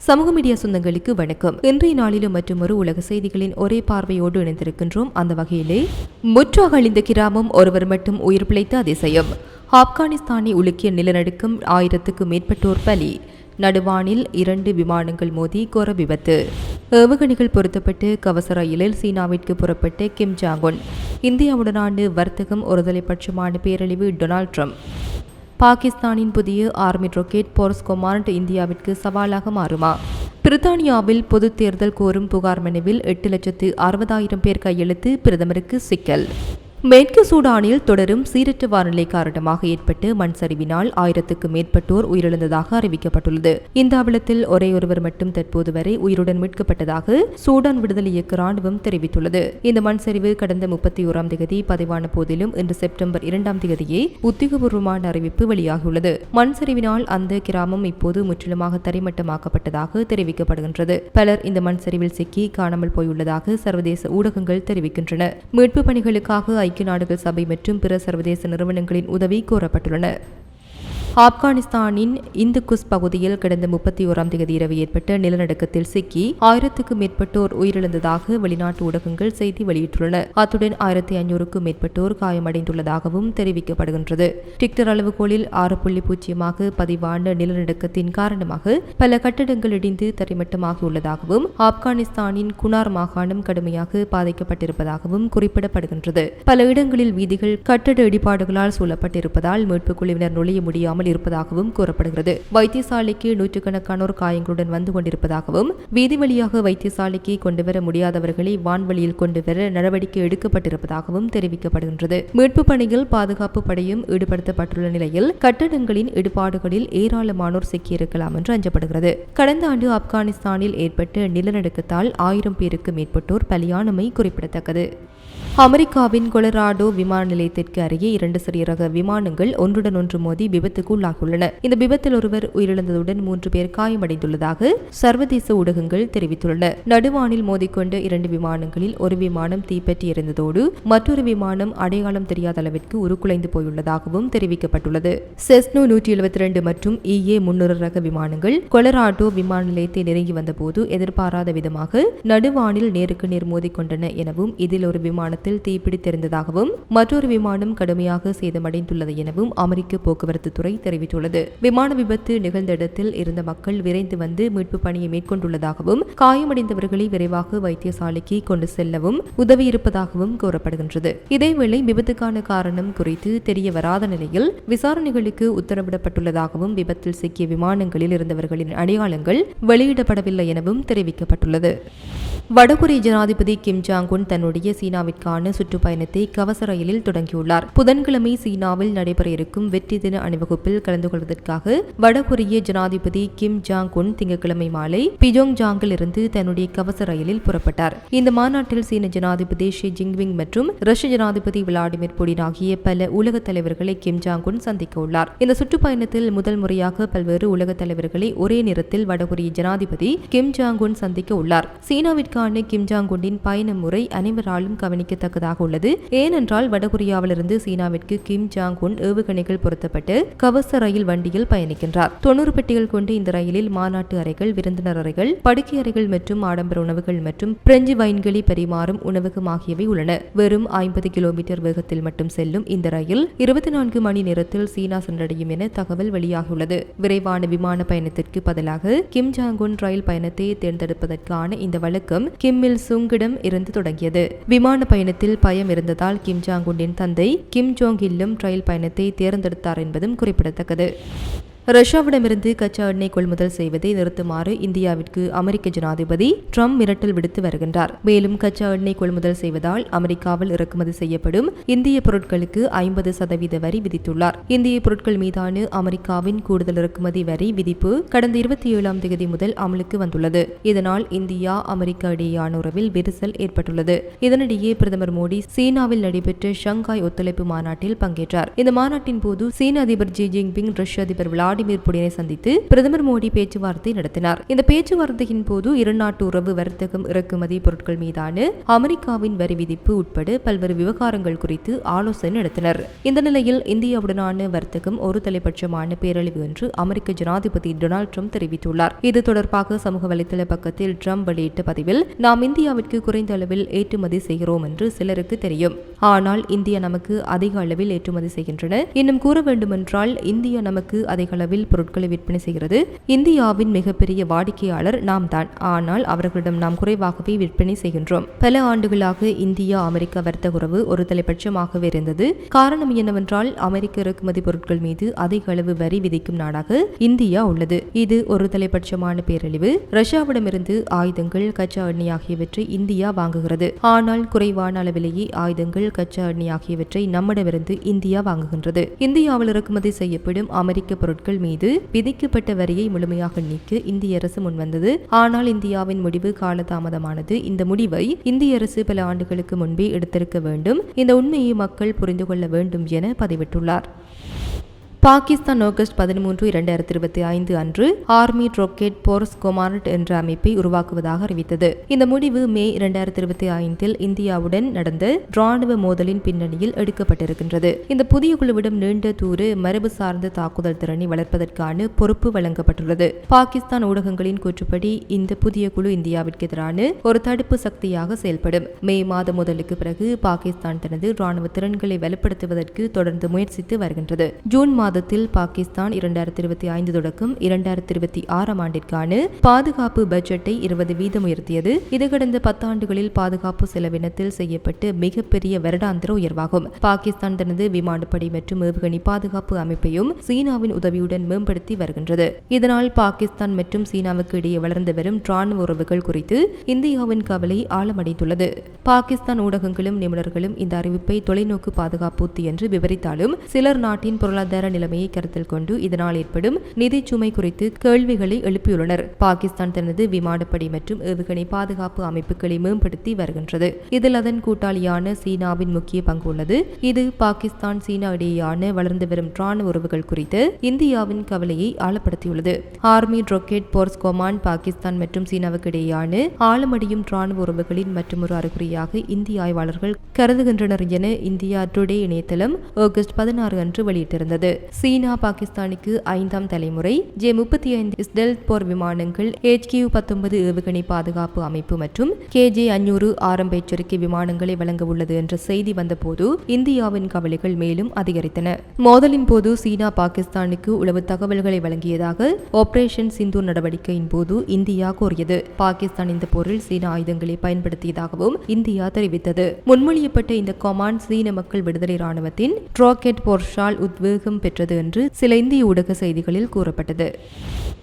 சமூக மீடியா சொந்தங்களுக்கு வணக்கம். இன்றைய நாளிலும் மற்றொரு உலக செய்திகளின் ஒரே பார்வையோடு இணைந்திருக்கின்றோம் அந்த வகையிலே முற்றாக அழிந்த கிராமம் ஒருவர் மட்டும் உயிர் பிழைத்த அதிசயம். ஆப்கானிஸ்தானை உலுக்கிய நிலநடுக்கம் ஆயிரத்துக்கு மேற்பட்டோர் பலி. நடுவானில் இரண்டு விமானங்கள் மோதி கோர விபத்து. ஏவுகணைகள் பொருத்தப்பட்டு கவச ரயிலில் சீனாவிற்கு புறப்பட்ட கிம் ஜாங்குன் இந்தியாவுடனான வர்த்தகம் ஒருதலைபட்சமான பேரழிவு டொனால்ட் ட்ரம்ப். பாகிஸ்தானின் புதிய ஆர்மி ரொக்கெட் போர்ஸ் கொமாண்ட் இந்தியாவிற்கு சவாலாக மாறுமா? பிரித்தானியாவில் பொதுத் தேர்தல் கோரும் புகார் மனுவில் எட்டு லட்சத்து அறுபதாயிரம் பேர் கையெழுத்து பிரதமருக்கு சிக்கல். மேற்கு சூடானில் தொடரும் சீரற்ற வானிலை காரணமாக ஏற்பட்டு மண் சரிவினால் ஆயிரத்துக்கு மேற்பட்டோர் உயிரிழந்ததாக அறிவிக்கப்பட்டுள்ளது. இந்த அவலத்தில் ஒரே ஒருவர் மட்டும் தற்போது வரை உயிருடன் மீட்கப்பட்டதாக சூடான் விடுதலை இயக்க ராணுவம் தெரிவித்துள்ளது. இந்த மண் சரிவு கடந்த முப்பத்தி ஓராம் தேதி பதிவான போதிலும் இன்று செப்டம்பர் இரண்டாம் தேதியே உத்தியோகபூர்வமான அறிவிப்பு வெளியாகியுள்ளது. மண் சரிவினால் அந்த கிராமம் இப்போது முற்றிலுமாக தரைமட்டமாக்கப்பட்டதாக தெரிவிக்கப்படுகின்றது. பலர் இந்த மண் சரிவில் சிக்கி காணாமல் போயுள்ளதாக சர்வதேச ஊடகங்கள் தெரிவிக்கின்றன. மீட்பு பணிகளுக்காக ஐக்கிய நாடுகள் சபை மற்றும் பிற சர்வதேச நிறுவனங்களின் உதவி கோரப்பட்டுள்ளன. ஆப்கானிஸ்தானின் இந்து குஸ் பகுதியில் கடந்த முப்பத்தி ஓராம் தேதி இரவு ஏற்பட்ட நிலநடுக்கத்தில் சிக்கி ஆயிரத்துக்கும் மேற்பட்டோர் உயிரிழந்ததாக வெளிநாட்டு ஊடகங்கள் செய்தி வெளியிட்டுள்ளன. அத்துடன் ஆயிரத்தி ஐநூறுக்கும் மேற்பட்டோர் காயமடைந்துள்ளதாகவும் தெரிவிக்கப்படுகின்றது. டிக்டர் அளவுகோலில் ஆறு புள்ளி பூஜ்ஜியமாக பதிவான நிலநடுக்கத்தின் காரணமாக பல கட்டடங்கள் இடிந்து தரைமட்டமாகியுள்ளதாகவும் ஆப்கானிஸ்தானின் குனார் மாகாணம் கடுமையாக பாதிக்கப்பட்டிருப்பதாகவும் குறிப்பிடப்படுகின்றது. பல இடங்களில் வீதிகள் கட்டட இடிபாடுகளால் சூழப்பட்டிருப்பதால் மீட்புக் குழுவினர் நுழைய முடியாமல் இருப்பதாகவும் கூறப்படுகிறது. வைத்தியசாலைக்கு நூற்றுக்கணக்கானோர் காயங்களுடன் வந்து கொண்டிருப்பதாகவும் வீதி வழியாக வைத்தியசாலைக்கு கொண்டுவர முடியாதவர்களை வான்வழியில் கொண்டுவர நடவடிக்கை எடுக்கப்பட்டிருப்பதாகவும் தெரிவிக்கப்படுகின்றது. மீட்பு பணியில் பாதுகாப்பு படையும் ஈடுபடுத்தப்பட்டுள்ள நிலையில் கட்டடங்களின் இடுபாடுகளில் ஏராளமானோர் சிக்கியிருக்கலாம் என்று அஞ்சப்படுகிறது. கடந்த ஆண்டு ஆப்கானிஸ்தானில் ஏற்பட்ட நிலநடுக்கத்தால் ஆயிரம் பேருக்கு மேற்பட்டோர் பலியானமை குறிப்பிடத்தக்கது. அமெரிக்காவின் கொலராடோ விமான நிலையத்திற்கு அருகே இரண்டு சிறிய ரக விமானங்கள் ஒன்றுடன் ஒன்று மோதி விபத்துக்கு உள்ளாகியுள்ளன. இந்த விபத்தில் ஒருவர் உயிரிழந்ததுடன் மூன்று பேர் காயமடைந்துள்ளதாக சர்வதேச ஊடகங்கள் தெரிவித்துள்ளன. நடுவானில் மோதிக்கொண்ட இரண்டு விமானங்களில் ஒரு விமானம் தீப்பற்றி எறிந்ததோடு மற்றொரு விமானம் அடையாளம் தெரியாத அளவிற்கு உருக்குலைந்து போயுள்ளதாகவும் தெரிவிக்கப்பட்டுள்ளது. செஸ்னோ நூற்றி எழுபத்தி இரண்டு மற்றும் இஏ முன்னூறு ரக விமானங்கள் கொலராடோ விமான நிலையத்தை நெருங்கி வந்தபோது எதிர்பாராத விதமாக நடுவானில் நேருக்கு நேர் மோதிக்கொண்டன எனவும் இதில் ஒரு விமானத்தில் தீப்பிடித்திருந்ததாகவும் மற்றொரு விமானம் கடுமையாக சேதமடைந்துள்ளது எனவும் அமெரிக்க போக்குவரத்து துறை தெரிவித்துள்ளது. விமான விபத்து நிகழ்ந்த இடத்தில் இருந்த மக்கள் விரைந்து வந்து மீட்பு பணியை மேற்கொண்டுள்ளதாகவும் காயமடைந்தவர்களை விரைவாக வைத்தியசாலைக்கு கொண்டு செல்லவும் உதவி இருப்பதாகவும் கூறப்படுகின்றது. இதேவேளை விபத்துக்கான காரணம் குறித்து தெரிய வராத நிலையில் விசாரணைகளுக்கு உத்தரவிடப்பட்டுள்ளதாகவும் விபத்தில் சிக்கிய விமானங்களில் இருந்தவர்களின் அடையாளங்கள் வெளியிடப்படவில்லை எனவும் தெரிவிக்கப்பட்டுள்ளது. வடகொரிய ஜனாதிபதி கிம் ஜாங் உன் தன்னுடைய சீனாவிற்கான சுற்றுப்பயணத்தை கவச ரயிலில் தொடங்கியுள்ளார். புதன்கிழமை சீனாவில் நடைபெற இருக்கும் வெற்றி தின அணிவகுப்பில் கலந்து கொள்வதற்காக வடகொரிய ஜனாதிபதி கிம் ஜாங் உன் திங்கட்கிழமை மாலை பிஜோங் ஜாங்கில் இருந்து தன்னுடைய கவச ரயிலில் புறப்பட்டார். இந்த மாநாட்டில் சீன ஜனாதிபதி ஷி ஜிங்விங் மற்றும் ரஷ்ய ஜனாதிபதி விளாடிமிர் புடின் ஆகிய பல உலக தலைவர்களை கிம் ஜாங் உன் சந்திக்க உள்ளார். இந்த சுற்றுப்பயணத்தில் முதல் முறையாக பல்வேறு உலக தலைவர்களை ஒரே நேரத்தில் வடகொரிய ஜனாதிபதி கிம் ஜாங் உன் சந்திக்க உள்ளார். சீனாவிற்கான கிம் ஜாங் உன்னின் பயண முறை அனைவராலும் கவனிக்கத்தக்கதாக உள்ளது. ஏனென்றால் வடகொரியாவிலிருந்து சீனாவிற்கு கிம் ஜாங் உன் ஏவுகணைகள் பொருத்தப்பட்டு கவச ரயில் வண்டியில் பயணிக்கின்றார். தொண்ணூறு பெட்டிகள் கொண்டு இந்த ரயிலில் மாநாட்டு அறைகள் விருந்தினர் அறைகள் படுக்கை அறைகள் மற்றும் ஆடம்பர உணவுகள் மற்றும் பிரெஞ்சு வைன்களி பரிமாறும் உணவகம் ஆகியவை உள்ளன. வெறும் ஐம்பது கிலோமீட்டர் வேகத்தில் மட்டும் செல்லும் இந்த ரயில் இருபத்தி நான்கு மணி நேரத்தில் சீனா சென்றடையும் என தகவல் வெளியாகியுள்ளது. விரைவான விமான பயணத்திற்கு பதிலாக கிம் ஜாங் உன் ரயில் பயணத்தை தேர்ந்தெடுப்பதற்கான இந்த வழக்கம் கிம் இல் சுங்கிடம் இருந்து தொடங்கியது. விமான பயணத்தில் பயம் இருந்ததால் கிம் ஜாங் உன்னின் தந்தை கிம் ஜோங் இல்லும் ரயில் பயணத்தை தேர்ந்தெடுத்தார் என்பதும் குறிப்பிடத்தக்கது. ரஷ்யாவிடமிருந்து கச்சா எண்ணெய் கொள்முதல் செய்வதை நிறுத்துமாறு இந்தியாவிற்கு அமெரிக்க ஜனாதிபதி ட்ரம்ப் மிரட்டல் விடுத்து வருகின்றார். மேலும் கச்சா எண்ணெய் கொள்முதல் செய்வதால் அமெரிக்காவில் இறக்குமதி செய்யப்படும் இந்திய பொருட்களுக்கு ஐம்பது சதவீத வரி விதித்துள்ளார். இந்திய பொருட்கள் மீதான அமெரிக்காவின் கூடுதல் இறக்குமதி வரி விதிப்பு கடந்த இருபத்தி ஏழாம் தேதி முதல் அமலுக்கு வந்துள்ளது. இதனால் இந்தியா அமெரிக்கா இடையேயான உறவில் விரிசல் ஏற்பட்டுள்ளது. இதனிடையே பிரதமர் மோடி சீனாவில் நடைபெற்ற ஷங்காய் ஒத்துழைப்பு மாநாட்டில் பங்கேற்றார். இந்த மாநாட்டின் போது சீன அதிபர் ஜி ஜின்பிங் ரஷ்ய அதிபர் விளாட் விளாடிமிர் புடினை சந்தித்து பிரதமர் மோடி பேச்சுவார்த்தை நடத்தினார். இந்த பேச்சுவார்த்தையின் போது இருநாட்டு உறவு வர்த்தகம் இறக்குமதி பொருட்கள் மீதான அமெரிக்காவின் வரி விதிப்பு உட்பட பல்வேறு விவகாரங்கள் குறித்து ஆலோசனை நடத்தினர். இந்த நிலையில் இந்தியாவுடனான வர்த்தகம் ஒரு தலைபட்சமான பேரழிவு என்று அமெரிக்க ஜனாதிபதி டொனால்டு ட்ரம்ப் தெரிவித்துள்ளார். இது தொடர்பாக சமூக வலைதள பக்கத்தில் ட்ரம்ப் வெளியிட்ட பதிவில் நாம் இந்தியாவிற்கு குறைந்த அளவில் ஏற்றுமதி செய்கிறோம் என்று சிலருக்கு தெரியும். ஆனால் இந்தியா நமக்கு அதிக அளவில் ஏற்றுமதி செய்கின்றன. இன்னும் கூற வேண்டுமென்றால் இந்தியா நமக்கு அதிக அளவில் பொருட்களை விற்பனை செய்கிறது. இந்தியாவின் மிகப்பெரிய வாடிக்கையாளர் நாம் தான் ஆனால் அவர்களிடம் நாம் குறைவாகவே விற்பனை செய்கின்றோம். பல ஆண்டுகளாக இந்தியா அமெரிக்க வர்த்தக உறவு ஒரு தலைபட்சமாகவே இருந்தது. காரணம் என்னவென்றால் அமெரிக்க இறக்குமதி பொருட்கள் மீது அதிக அளவு வரி விதிக்கும் நாடாக இந்தியா உள்ளது. இது ஒரு தலைபட்சமான பேரழிவு. ரஷ்யாவிடமிருந்து ஆயுதங்கள் கச்சா எண்ணெய் ஆகியவற்றை இந்தியா வாங்குகிறது. ஆனால் குறைவான அளவிலேயே ஆயுதங்கள் கச்சா எண்ணெய் ஆகியவற்றை நம்மிடமிருந்து இந்தியா வாங்குகின்றது. இந்தியாவில் இறக்குமதி செய்யப்படும் அமெரிக்க பொருட்கள் மீது விதிக்கப்பட்ட வரியை முழுமையாக நீக்க இந்திய அரசு முன்வந்தது. ஆனால் இந்தியாவின் முடிவு காலதாமதமானது. இந்த முடிவை இந்திய அரசு பல ஆண்டுகளுக்கு முன்பே எடுத்திருக்க வேண்டும். இந்த உண்மையை மக்கள் புரிந்து கொள்ள வேண்டும் என பதிவிட்டுள்ளார். பாகிஸ்தான் ஆகஸ்ட் பதிமூன்று இரண்டாயிரத்தி இருபத்தி ஐந்து அன்று ஆர்மி ராக்கெட் போர்ஸ் கொமாண்ட் என்ற அமைப்பை உருவாக்குவதாக அறிவித்தது. இந்த முடிவு மே இரண்டாயிரத்தி இருபத்தி ஐந்தில் இந்தியாவுடன் நடந்த ராணுவ மோதலின் பின்னணியில் எடுக்கப்பட்டிருக்கின்றது. இந்த புதிய குழுவிடம் நீண்ட தூர மரபு சார்ந்த தாக்குதல் திறனை வளர்ப்பதற்கான பொறுப்பு வழங்கப்பட்டுள்ளது. பாகிஸ்தான் ஊடகங்களின் கூற்றுப்படி இந்த புதிய குழு இந்தியாவிற்கு எதிரான ஒரு தடுப்பு சக்தியாக செயல்படும். மே மாத முதலுக்கு பிறகு பாகிஸ்தான் தனது ராணுவ திறன்களை வலுப்படுத்துவதற்கு தொடர்ந்து முயற்சித்து வருகின்றது. ஜூன் மாதத்தில் பாகிஸ்தான் இரண்டாயிரத்தி இருபத்தி ஐந்து தொடக்கம் இரண்டாயிரத்தி இருபத்தி ஆறாம் ஆண்டிற்கான பாதுகாப்பு பட்ஜெட்டை இருபது வீதம் உயர்த்தியது. இது கடந்த பத்தாண்டுகளில் பாதுகாப்பு செலவினத்தில் செய்யப்பட்டு மிகப்பெரிய வருடாந்திர உயர்வாகும். பாகிஸ்தான் தனது விமானப்படை மற்றும் ஏவுகணை பாதுகாப்பு அமைப்பையும் சீனாவின் உதவியுடன் மேம்படுத்தி வருகின்றது. இதனால் பாகிஸ்தான் மற்றும் சீனாவுக்கு இடையே வளர்ந்து வரும் ராணுவ உறவுகள் குறித்து இந்தியாவின் கவலை ஆழமடைந்துள்ளது. பாகிஸ்தான் ஊடகங்களும் நிபுணர்களும் இந்த அறிவிப்பை தொலைநோக்கு பாதுகாப்பு உத்தி என்று விவரித்தாலும் சிலர் நாட்டின் பொருளாதார நிலைமையை கருத்தில் கொண்டு இதனால் ஏற்படும் நிதி சுமை குறித்து கேள்விகளை எழுப்பியுள்ளனர். பாகிஸ்தான் தனது விமானப்படை மற்றும் ஏவுகணை பாதுகாப்பு அமைப்புகளை மேம்படுத்தி வருகின்றது. இதில் அதன் கூட்டாளியான சீனாவின் முக்கிய பங்கு உள்ளது. இது பாகிஸ்தான் சீனா இடையேயான வளர்ந்து வரும் ராணுவ உறவுகள் குறித்து இந்தியாவின் கவலையை ஆழப்படுத்தியுள்ளது. Army rocket force command Pakistan மற்றும் சீனாவுக்கு இடையேயான ஆழமடியும் ராணுவ உறவுகளின் மற்றொரு அறிகுறியாக இந்திய ஆய்வாளர்கள் கருதுகின்றனர் என இந்தியா டுடே இணையதளம் ஆகஸ்ட் பதினாறு அன்று வெளியிட்டிருந்தது. சீனா பாகிஸ்தானுக்கு ஐந்தாம் தலைமுறை ஜே முப்பத்தி ஐந்து ஸ்டெல்த் போர் விமானங்கள் HQ பத்தொன்பது ஏவுகணை பாதுகாப்பு அமைப்பு மற்றும் கே ஜே அஞ்சூறு ஆரம்ப எச்சரிக்கை விமானங்களை வழங்க உள்ளது என்ற செய்தி வந்தபோது இந்தியாவின் கவலைகள் மேலும் அதிகரித்தன. மோதலின் போது சீனா பாகிஸ்தானுக்கு உளவு தகவல்களை வழங்கியதாக ஆபரேஷன் சிந்து நடவடிக்கையின் போது இந்தியா கோரியது பாகிஸ்தான் இந்த போரில் சீன ஆயுதங்களை பயன்படுத்தியதாகவும் இந்தியா தெரிவித்தது. முன்மொழியப்பட்ட இந்த கொமாண்ட் சீன மக்கள் விடுதலை ராணுவத்தின் ட்ராக்கெட் போர்ஷால் உத்வேகம் பெற்றது என்று சில இந்திய ஊடக செய்திகளில் கூறப்பட்டது.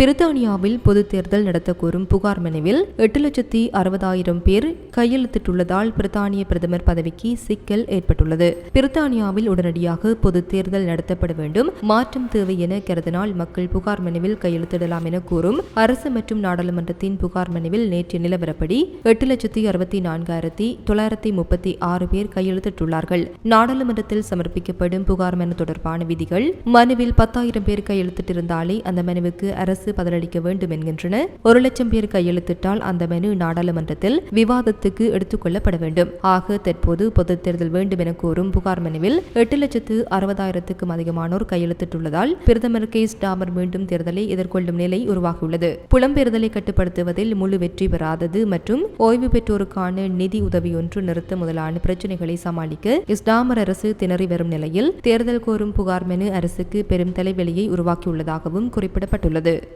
பிரித்தானியாவில் பொது தேர்தல் நடத்த கோரும் புகார் மனுவில் எட்டு லட்சத்தி அறுபதாயிரம் பேர் கையெழுத்திட்டுள்ளதால் பிரித்தானிய பிரதமர் பதவிக்கு சிக்கல் ஏற்பட்டுள்ளது. பிரித்தானியாவில் உடனடியாக பொது தேர்தல் நடத்தப்பட வேண்டும். மாற்றம் தேவை என கருதினால் மக்கள் புகார் மனுவில் கையெழுத்திடலாம் என கூறும் அரசு மற்றும் நாடாளுமன்றத்தின் புகார் மனுவில் நேற்று நிலவரப்படி எட்டு லட்சத்தி அறுபத்தி நான்காயிரத்தி தொள்ளாயிரத்தி முப்பத்தி ஆறு பேர் கையெழுத்திட்டுள்ளார்கள். நாடாளுமன்றத்தில் சமர்ப்பிக்கப்படும் புகார் மனு தொடர்பான விதிகள் மனுவில் பத்தாயிரம் பேர் கையெழுத்திட்டிருந்தாலே அந்த மனுவுக்கு அரசு பதிலளிக்க வேண்டும் என்கின்றன. ஒரு லட்சம் பேர் கையெழுத்திட்டால் அந்த மெனு நாடாளுமன்றத்தில் விவாதத்துக்கு எடுத்துக்கொள்ளப்பட வேண்டும். ஆக தற்போது பொது தேர்தல் வேண்டும் என கோரும் புகார் மனுவில் எட்டு லட்சத்து அறுபதாயிரத்துக்கும் அதிகமானோர் கையெழுத்திட்டுள்ளதால் பிரதமர் கே. ஸ்டாமர் மீண்டும் தேர்தலை எதிர்கொள்ளும் நிலை உருவாகியுள்ளது. புலம்பெயர்தலை கட்டுப்படுத்துவதில் முழு வெற்றி பெறாதது மற்றும் ஓய்வு பெற்றோருக்கான நிதி உதவியொன்று நிறுத்த முதலான பிரச்சினைகளை சமாளிக்க இஸ்லாமர் அரசு திணறி வரும் நிலையில் தேர்தல் கோரும் புகார் மெனு அரசுக்கு பெரும் தலைவெளியை உருவாக்கியுள்ளதாகவும் குறிப்பிடப்பட்டுள்ளது.